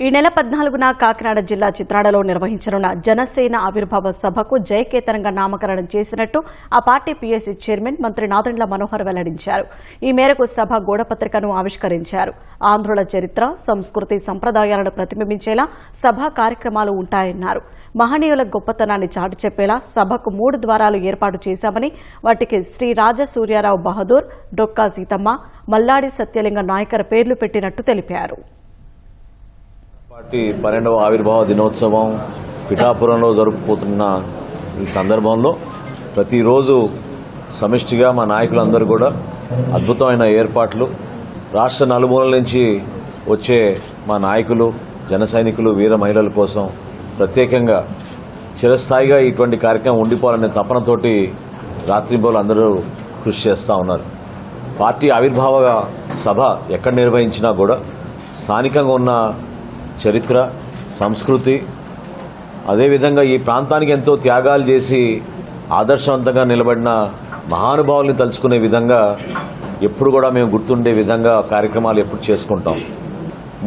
ఈ నెల పద్నాలుగున కాకినాడ జిల్లా చిత్రాడలో నిర్వహించనున్న జనసేన ఆవిర్భావ సభకు జయకేతనంగా నామకరణం చేసినట్టు ఆ పార్టీ పీఎస్సీ చైర్మన్ మంత్రి నాదెండ్ల మనోహర్ వెల్లడించారు. ఈ మేరకు సభ గోడపత్రికను ఆవిష్కరించారు. ఆంధ్రుల చరిత్ర సంస్కృతి సంప్రదాయాలను ప్రతిబింబించేలా సభా కార్యక్రమాలు ఉంటాయన్నారు. మహనీయుల గొప్పతనాన్ని చాటి చెప్పేలా సభకు మూడు ద్వారాలు ఏర్పాటు చేశామని వాటికి శ్రీ రాజసూర్యారావు బహదూర్ డొక్కా సీతమ్మ మల్లాడి సత్యలింగ నాయకర్ పేర్లు పెట్టినట్టు తెలిపారు. పార్టీ పన్నెండవ ఆవిర్భావ దినోత్సవం పిఠాపురంలో జరుపుకుపోతున్న ఈ సందర్భంలో ప్రతిరోజు సమిష్టిగా మా నాయకులందరూ కూడా అద్భుతమైన ఏర్పాట్లు. రాష్ట్ర నలుమూలల నుంచి వచ్చే మా నాయకులు జన సైనికులు వీర మహిళల కోసం ప్రత్యేకంగా చిరస్థాయిగా ఇటువంటి కార్యక్రమం ఉండిపోవాలనే తపనతోటి రాత్రింబోలు అందరూ కృషి చేస్తూ ఉన్నారు. పార్టీ ఆవిర్భావ సభ ఎక్కడ నిర్వహించినా కూడా స్థానికంగా ఉన్న చరిత్ర సంస్కృతి అదేవిధంగా ఈ ప్రాంతానికి ఎంతో త్యాగాలు చేసి ఆదర్శవంతంగా నిలబడిన మహానుభావుల్ని తలుచుకునే విధంగా ఎప్పుడు కూడా మేము గుర్తుండే విధంగా కార్యక్రమాలు ఎప్పుడు చేసుకుంటాం.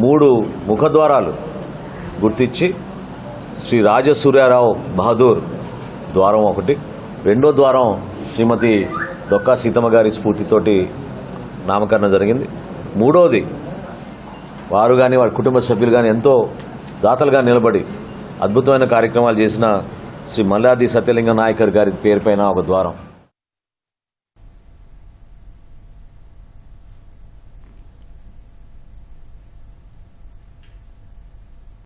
మూడు ముఖద్వారాలు గుర్తించి శ్రీ రాజసూర్యారావు బహదూర్ ద్వారం ఒకటి రెండో ద్వారం శ్రీమతి డొక్కా సీతమ్మ గారి స్ఫూర్తితోటి నామకరణం జరిగింది. మూడోది వారు కానీ వారి కుటుంబ సభ్యులు కానీ ఎంతో దాతలుగా నిలబడి అద్భుతమైన కార్యక్రమాలు చేసిన శ్రీ మల్లాది సత్యలింగ నాయకర్ గారి పేరుపైన ఒక ద్వారం.